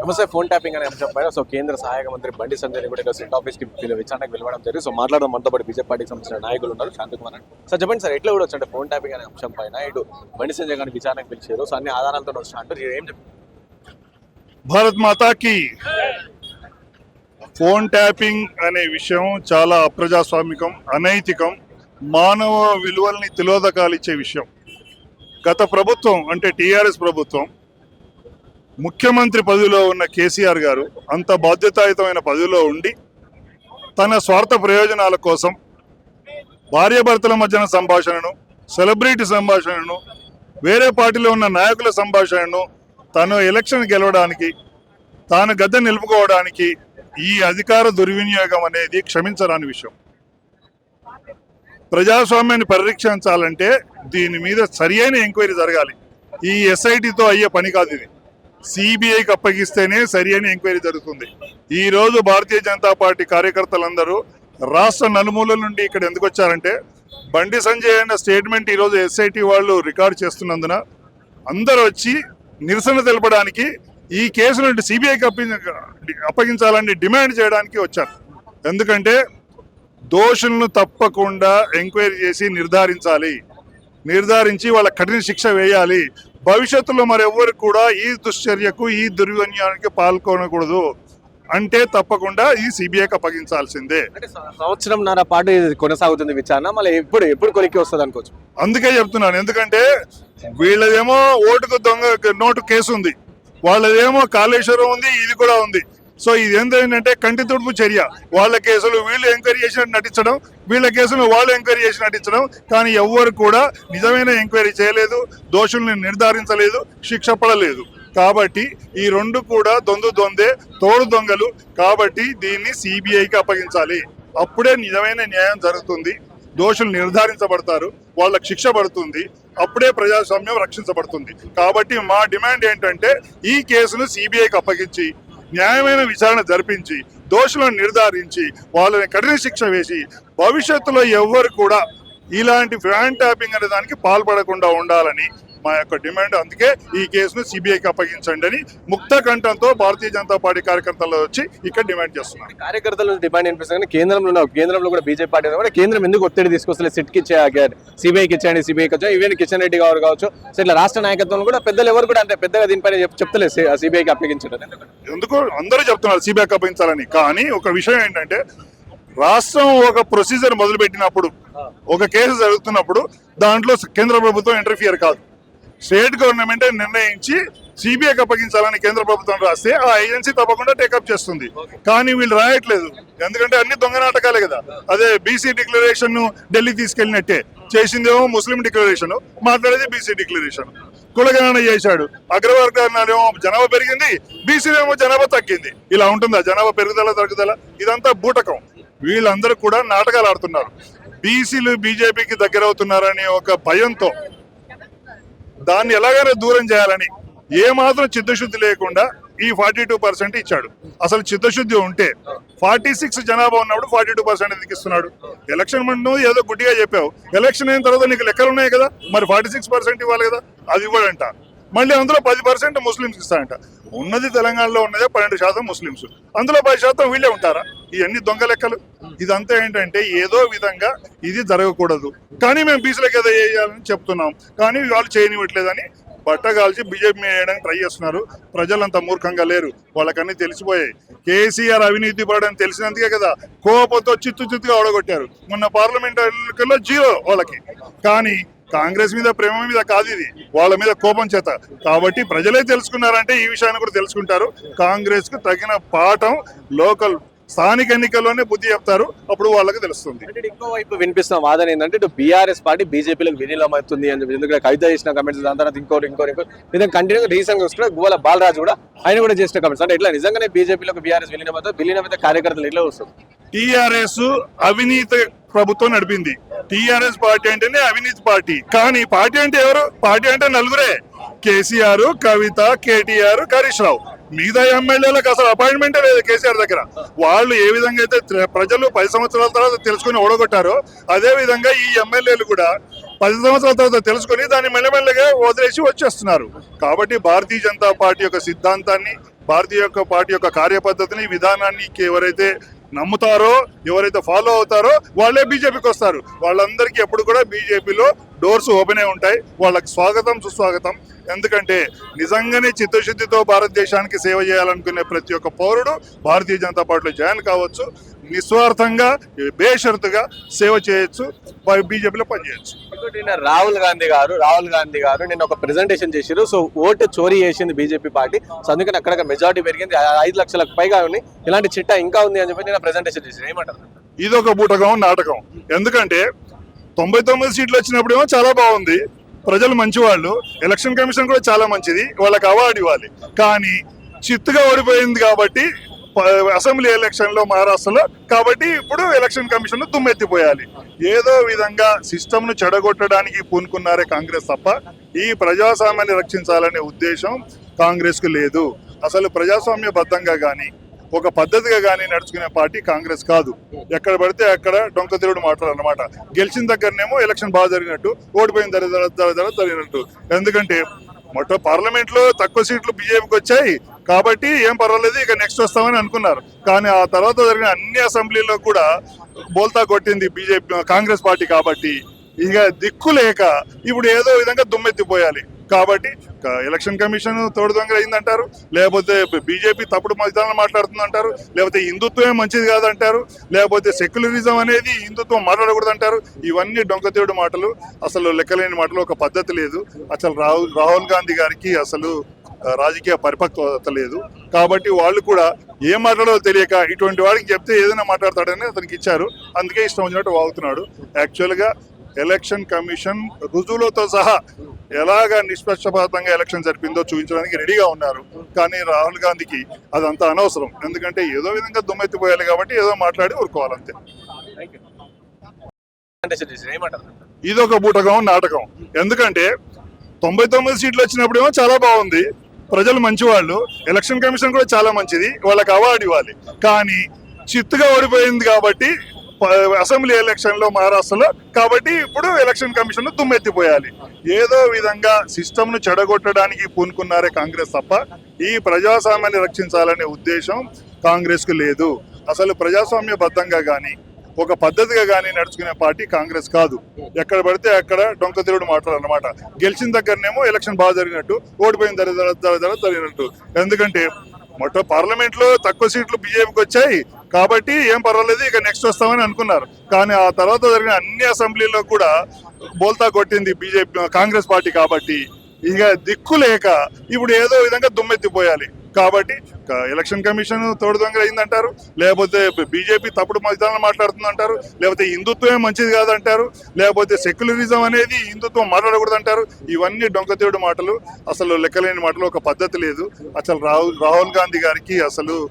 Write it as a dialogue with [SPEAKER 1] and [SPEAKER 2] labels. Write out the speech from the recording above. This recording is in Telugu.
[SPEAKER 1] నమస్తే ఫోన్ ట్యాపింగ్ అనే అంశం పైన. సో కేంద్ర సహాయక మంత్రి బండి సంజయ్ కూడా ఇక్కడ సెట్ ఆఫీస్కి విచారణకు వెళ్ళడం జరిగింది. సో మాట్లాడడం మనతో పాటు బీజేపీ పార్టీకి సంబంధించిన నాయకులు ఉన్నారు శాంతకుమార్ అని సార్ చెప్పండి సార్ ఎట్లా కూడా వచ్చాడు ఫోన్ ట్యాపింగ్ అనే అంశం పైన? ఇటు బండి సంజయ్ గారిని విచారణకు పిలిచారు. సో అన్ని ఆధారాలతో వచ్చిన అంటారు. ఏం
[SPEAKER 2] భారత్ మాతాకి ఫోన్ ట్యాపింగ్ అనే విషయం చాలా అప్రజాస్వామికం అనైతికం మానవ విలువల్ని తిలోదకాలిచ్చే విషయం. గత ప్రభుత్వం అంటే టీఆర్ఎస్ ప్రభుత్వం ముఖ్యమంత్రి పదవిలో ఉన్న కేసీఆర్ గారు అంత బాధ్యతాయుతమైన పదవిలో ఉండి తన స్వార్థ ప్రయోజనాల కోసం భార్యాభర్తల మధ్యన సంభాషణను సెలబ్రిటీ సంభాషణను వేరే పార్టీలో ఉన్న నాయకుల సంభాషణను తను ఎలక్షన్ గెలవడానికి తాను గద్దె నిలుపుకోవడానికి ఈ అధికార దుర్వినియోగం అనేది క్షమించరాని విషయం. ప్రజాస్వామ్యాన్ని పరిరక్షించాలంటే దీని మీద సరియైన ఎంక్వైరీ జరగాలి. ఈ ఎస్ఐటితో అయ్యే పని కాదు ఇది. సిబిఐకి అప్పగిస్తేనే సరి అని ఎంక్వైరీ జరుగుతుంది. ఈ రోజు భారతీయ జనతా పార్టీ కార్యకర్తలందరూ రాష్ట్ర నలుమూలల నుండి ఇక్కడ ఎందుకు వచ్చారంటే బండి సంజయ్ అన్న స్టేట్మెంట్ ఈరోజు ఎస్ఐటి వాళ్ళు రికార్డ్ చేస్తున్నందున అందరూ వచ్చి నిరసన తెలపడానికి ఈ కేసు నుండి సిబిఐకి అప్పగించాలని డిమాండ్ చేయడానికి వచ్చారు. ఎందుకంటే దోషులను తప్పకుండా ఎంక్వైరీ చేసి నిర్ధారించాలి. నిర్ధారించి వాళ్ళ కఠిన శిక్ష వేయాలి. భవిష్యత్తులో మరెవ్వరు కూడా ఈ దుశ్చర్యకు ఈ దుర్వినియోగానికి పాల్గొనకూడదు. అంటే తప్పకుండా ఈ సిబిఐకి అప్పగించాల్సిందే.
[SPEAKER 1] అంటే స- సంవత్సరంన్నర పాటు కొనసాగుతుంది విచారణ. మళ్ళీ ఎప్పుడు ఎప్పుడు కొలిక్కి వస్తుంది అనుకోవచ్చు.
[SPEAKER 2] అందుకే చెప్తున్నాను. ఎందుకంటే వీళ్ళదేమో ఓటుకు దొంగ నోటు కేసు ఉంది. వాళ్ళదేమో కాళేశ్వరం ఉంది ఇది కూడా ఉంది. సో ఇది ఏంటంటే కంటి తుడుపు చర్య. వాళ్ళ కేసులు వీళ్ళు ఎంక్వైరీ చేసినట్టు నటించడం వీళ్ళ కేసులు వాళ్ళు ఎంక్వైరీ చేసి నటించడం కానీ ఎవ్వరు కూడా నిజమైన ఎంక్వైరీ చేయలేదు దోషుల్ని నిర్ధారించలేదు శిక్ష పడలేదు. కాబట్టి ఈ రెండు కూడా దొందు దొందే తోడు దొంగలు. కాబట్టి దీన్ని సిబిఐకి అప్పగించాలి. అప్పుడే నిజమైన న్యాయం జరుగుతుంది. దోషులు నిర్ధారించబడతారు వాళ్ళకి శిక్ష పడుతుంది. అప్పుడే ప్రజాస్వామ్యం రక్షించబడుతుంది. కాబట్టి మా డిమాండ్ ఏంటంటే ఈ కేసును సిబిఐకి అప్పగించి న్యాయమైన విచారణ జరిపించి దోషులను నిర్ధారించి వాళ్ళని కఠిన శిక్ష వేసి భవిష్యత్తులో ఎవ్వరు కూడా ఇలాంటి ఫ్యాన్ ట్యాపింగ్ అనే దానికి పాల్పడకుండా ఉండాలని మా యొక్క డిమాండ్. అందుకే ఈ కేసును సిబిఐకి అప్పగించండి అని ముక్త కంఠంతో భారతీయ జనతా పార్టీ కార్యకర్తలు వచ్చి ఇక్కడ డిమాండ్ చేస్తున్నారు.
[SPEAKER 1] కార్యకర్తలు డిమాండ్ అనిపిస్తుంది కేంద్రంలో కేంద్రంలో కూడా బీజేపీ పార్టీ ఉంది. కేంద్రం ఎందుకు ఒత్తిడి తీసుకొస్తలేదు? సిట్కి సిబిఐకి ఇచ్చేయండి సిబిఐకి వచ్చా. ఈవెన్ కిషన్ రెడ్డి గారు కావచ్చు. సో ఇట్లా రాష్ట్ర నాయకత్వం కూడా పెద్దలు ఎవరు కూడా అంటే పెద్దగా దీనిపైన చెప్- చెప్తలేదు సిబిఐకి అప్పగించడం.
[SPEAKER 2] ఎందుకు అందరూ చెప్తున్నారు సిబిఐకి అప్పగించాలని. కానీ ఒక విషయం ఏంటంటే రాష్ట్రం ఒక ప్రొసీజర్ మొదలుపెట్టినప్పుడు ఒక కేసు జరుగుతున్నప్పుడు దాంట్లో కేంద్ర ప్రభుత్వం ఇంటర్ఫియర్ కాదు. స్టేట్ గవర్నమెంట్ నిర్ణయించి సిబిఐకి అప్పగించాలని కేంద్ర ప్రభుత్వం రాస్తే ఆ ఏజెన్సీ తప్పకుండా టేకప్ చేస్తుంది. కానీ వీళ్ళు రాయట్లేదు. ఎందుకంటే అన్ని దొంగ నాటకాలే కదా. అదే బీసీ డిక్లరేషన్ను ఢిల్లీ తీసుకెళ్ళినట్టే. చేసిందేమో ముస్లిం డిక్లరేషన్ మాట్లాడేది బీసీ డిక్లరేషన్. కులగణన చేశాడు. అగ్రవర్గాలేమో జనాభా పెరిగింది బీసీలేమో జనాభా తగ్గింది. ఇలా ఉంటుందా? జనాభా పెరుగుదల తగ్గుదల? ఇదంతా బూటకం. వీళ్ళందరూ కూడా నాటకాలు ఆడుతున్నారు. బీసీలు బీజేపీకి దగ్గర అవుతున్నారనే ఒక భయంతో దాన్ని ఎలాగైనా దూరం చేయాలని ఏ మాత్రం చిత్తశుద్ధి లేకుండా ఈ ఫార్టీ టూ పర్సెంట్ ఇచ్చాడు. అసలు చిత్తశుద్ధి ఉంటే ఫార్టీ సిక్స్ జనాభా ఉన్నప్పుడు ఫార్టీ టూ పర్సెంట్ ఎందుకు ఇస్తున్నాడు? ఎలక్షన్ ముందు ఏదో గుడ్డిగా చెప్పావు. ఎలక్షన్ అయిన తర్వాత నీకు లెక్కలు ఉన్నాయి కదా? మరి ఫార్టీ సిక్స్ పర్సెంట్ ఇవ్వాలి కదా? అది ఇవ్వడంట. మళ్ళీ అందులో పది పర్సెంట్ ముస్లింస్ ఇస్తారంట ఉన్నది తెలంగాణలో ఉన్నదే పన్నెండు శాతం ముస్లింస్ అందులో పది శాతం వీళ్ళే ఉంటారా? ఇవన్నీ దొంగ లెక్కలు. ఇదంతా ఏంటంటే ఏదో విధంగా ఇది జరగకూడదు. కానీ మేము బీసీలకు ఏదో చేయాలని చెప్తున్నాం. కానీ వాళ్ళు చేయనివ్వట్లేదని బట్టగాల్చి బీజేపీ వేయడానికి ట్రై చేస్తున్నారు. ప్రజలంతా మూర్ఖంగా లేరు. వాళ్ళకన్నీ తెలిసిపోయాయి. కేసీఆర్ అవినీతి పడని తెలిసినందుకే కదా కోపంతో చిత్తు చిత్తుగా ఓడగొట్టారు మొన్న పార్లమెంట్ ఎన్నికల్లో జీరో వాళ్ళకి. కానీ కాంగ్రెస్ మీద ప్రేమ మీద కాదు ఇది. వాళ్ళ మీద కోపం చేత. కాబట్టి ప్రజలే తెలుసుకున్నారంటే ఈ విషయాన్ని కూడా తెలుసుకుంటారు. కాంగ్రెస్కు తగిన పాఠం లోకల్ స్థానిక ఎన్నికల్లోనే బుద్ధి చెప్తారు. అప్పుడు వాళ్ళకి తెలుస్తుంది.
[SPEAKER 1] అంటే ఇంకో వైపు వినిపిస్తున్న వాదన ఏంటంటే ఇటు బీఆర్ఎస్ పార్టీ బీజేపీలకు విలీనం అవుతుంది అని చెప్పి. ఎందుకంటే కవిత చేసిన కమెంట్స్ దాని తర్వాత ఇంకోటి ఇంకోటి ఇంకోటి. విధంగా కంటిన్యూ రీసెంట్ చూసుకుంటే గువ్వల బాలరాజు కూడా ఆయన కూడా చేసిన కమెంట్స్ అంటే ఇట్లా నిజంగానే బీజేపీలకు బీఆర్ఎస్ విలీనం అవుతుంది విలీనం అయితే కార్యకర్తలు ఇట్లా వస్తుంది
[SPEAKER 2] టిఆర్ఎస్ అవినీతి ప్రభుత్వం నడిపింది. టిఆర్ఎస్ పార్టీ అంటేనే అవినీతి పార్టీ. కానీ పార్టీ అంటే ఎవరు? పార్టీ అంటే నలుగురే. కేసీఆర్ కవిత కేటీఆర్ హరీష్ రావు. మిగతా ఎమ్మెల్యేలకు అసలు అపాయింట్మెంటే లేదు కేసీఆర్ దగ్గర. వాళ్ళు ఏ విధంగా అయితే ప్రజలు పది సంవత్సరాల తర్వాత తెలుసుకుని ఓడగొట్టారో అదే విధంగా ఈ ఎమ్మెల్యేలు కూడా పది సంవత్సరాల తర్వాత తెలుసుకొని దాన్ని మెల్లమెల్లగా వదిలేసి వచ్చేస్తున్నారు. కాబట్టి భారతీయ జనతా పార్టీ యొక్క సిద్ధాంతాన్ని భారతీయ యొక్క పార్టీ యొక్క కార్యపద్ధతిని విధానాన్ని ఎవరైతే నమ్ముతారో ఎవరైతే ఫాలో అవుతారో వాళ్ళే బీజేపీకి వస్తారు. వాళ్ళందరికీ ఎప్పుడు కూడా బీజేపీలో డోర్స్ ఓపెన్ అయి ఉంటాయి. వాళ్ళకి స్వాగతం సుస్వాగతం. ఎందుకంటే నిజంగానే చిత్తశుద్ధితో భారతదేశానికి సేవ చేయాలనుకునే ప్రతి ఒక్క పౌరుడు భారతీయ జనతా పార్టీలో జాయిన్ కావచ్చు. నిస్వార్థంగా బేషరతుగా సేవ చేయొచ్చు బీజేపీలో పనిచేయచ్చు.
[SPEAKER 1] ఇంకోటి నిన్న రాహుల్ గాంధీ గారు రాహుల్ గాంధీ గారు నిన్న ఒక ప్రెజెంటేషన్ చేశారు సో ఓటు చోరీ చేసింది బీజేపీ పార్టీ. సో అందుకని అక్కడ మెజారిటీ పెరిగింది. ఐదు లక్షలకు పైగా ఉంది. ఇలాంటి చిట్టా ఇంకా ఉంది అని చెప్పి నిన్న ప్రెజెంటేషన్ చేశారు ఏమంటారు?
[SPEAKER 2] ఇది ఒక బూటకం నాటకం. ఎందుకంటే తొంభై తొమ్మిది సీట్లు వచ్చినప్పుడేమో చాలా బాగుంది. ప్రజలు మంచివాళ్ళు. ఎలక్షన్ కమిషన్ కూడా చాలా మంచిది. వాళ్ళకి అవార్డు ఇవ్వాలి. కానీ చిత్తుగా ఓడిపోయింది కాబట్టి అసెంబ్లీ ఎలక్షన్లో మహారాష్ట్రలో. కాబట్టి ఇప్పుడు ఎలక్షన్ కమిషన్ దుమ్మెత్తిపోయాలి. ఏదో విధంగా సిస్టమ్ను చెడగొట్టడానికి పూనుకున్నారే కాంగ్రెస్ తప్ప ఈ ప్రజాస్వామ్యాన్ని రక్షించాలనే ఉద్దేశం కాంగ్రెస్కు లేదు. అసలు ప్రజాస్వామ్యబద్ధంగా కానీ ఒక పద్ధతిగా కానీ నడుచుకునే పార్టీ కాంగ్రెస్ కాదు. ఎక్కడ పడితే అక్కడ డొంక తిరుగుడు మాటలు గెలిచిన దగ్గరనేమో ఎలక్షన్ బాగా జరిగినట్టు ఓడిపోయిన దర జరిగినట్టు. ఎందుకంటే మొట్ట పార్లమెంట్లో తక్కువ సీట్లు బీజేపీకి వచ్చాయి. కాబట్టి ఏం పర్వాలేదు ఇక నెక్స్ట్ వస్తామని అనుకున్నారు. కానీ ఆ తర్వాత జరిగిన అన్ని అసెంబ్లీలో కూడా బోల్తా కొట్టింది బీజేపీ కాంగ్రెస్ పార్టీ కాబట్టి. ఇక దిక్కు లేక ఇప్పుడు ఏదో విధంగా దుమ్మెత్తిపోయాలి. కాబట్టి ఎలక్షన్ కమిషన్ తోడు దొంగ అయిందంటారు. లేకపోతే బీజేపీ తప్పుడు విధానాలు మాట్లాడుతుందంటారు. లేకపోతే హిందుత్వమే మంచిది కాదంటారు. లేకపోతే సెక్యులరిజం అనేది హిందుత్వం మాట్లాడకూడదు అంటారు ఇవన్నీ డొంకతేడు మాటలు. అసలు లెక్కలేని మాటలు ఒక పద్ధతి లేదు. అసలు రాహుల్ రాహుల్ గాంధీ గారికి అసలు రాజకీయ పరిపక్వత లేదు. కాబట్టి వాళ్ళు కూడా ఏం మాట్లాడో తెలియక ఇటువంటి వాడికి చెప్తే ఏదైనా మాట్లాడతాడని అతనికి ఇచ్చారు. అందుకే ఇష్టం వచ్చినట్టు వాగుతున్నాడు. యాక్చువల్గా ఎలక్షన్ కమిషన్ రుజువులతో సహా ఎలాగా నిష్పక్షపాతంగా ఎలక్షన్ జరిపిందో చూపించడానికి రెడీగా ఉన్నారు. కానీ రాహుల్ గాంధీకి అదంతా అనవసరం. ఎందుకంటే ఏదో విధంగా దుమ్మెత్తిపోయాలి కాబట్టి ఏదో మాట్లాడి ఊరుకోవాలంతే.
[SPEAKER 1] ప్రెజెంటేషన్ చేశారు ఏమంటారు
[SPEAKER 2] ఇది ఒక బూటకం నాటకం. ఎందుకంటే తొంభై తొమ్మిది సీట్లు వచ్చినప్పుడేమో చాలా బాగుంది. ప్రజలు మంచివాళ్ళు. ఎలక్షన్ కమిషన్ కూడా చాలా మంచిది. వాళ్ళకి అవార్డు ఇవ్వాలి. కానీ చిత్తుగా ఓడిపోయింది కాబట్టి అసెంబ్లీ ఎలక్షన్లో మహారాష్ట్రలో కాబట్టి ఇప్పుడు ఎలక్షన్ కమిషన్ దుమ్మెత్తిపోయాలి. ఏదో విధంగా సిస్టమ్ను చెడగొట్టడానికి పూనుకున్నారే కాంగ్రెస్ తప్ప ఈ ప్రజాస్వామ్యాన్ని రక్షించాలనే ఉద్దేశం కాంగ్రెస్కు లేదు. అసలు ప్రజాస్వామ్యబద్ధంగా కానీ ఒక పద్ధతిగా కానీ నడుచుకునే పార్టీ కాంగ్రెస్ కాదు. ఎక్కడ పడితే అక్కడ డొంక తిరుగుడు మాటలు అన్నమాట గెలిచిన దగ్గరనేమో ఎలక్షన్ బాగా జరిగినట్టు ఓడిపోయిన దర జరిగినట్టు. ఎందుకంటే మొట్ట పార్లమెంట్లో తక్కువ సీట్లు బీజేపీకి వచ్చాయి. కాబట్టి ఏం పర్వాలేదు ఇక నెక్స్ట్ వస్తామని అనుకున్నారు. కానీ ఆ తర్వాత జరిగిన అన్ని అసెంబ్లీలో కూడా బోల్తా కొట్టింది బీజేపీ కాంగ్రెస్ పార్టీ కాబట్టి. ఇక దిక్కు లేక ఇప్పుడు ఏదో విధంగా దుమ్మెత్తిపోయాలి. కాబట్టి ఎలక్షన్ కమిషన్ తోడు దొంగలు అయిందంటారు. లేకపోతే బీజేపీ తప్పుడు విధానాలు మాట్లాడుతుందంటారు. లేకపోతే హిందుత్వమే మంచిది కాదంటారు. లేకపోతే సెక్యులరిజం అనేది హిందుత్వం మాట్లాడకూడదంటారు. ఇవన్నీ డొంకతేడు మాటలు. అసలు లెక్కలేని మాటలు ఒక పద్ధతి లేదు. అసలు రాహుల్ రాహుల్ గాంధీ గారికి అసలు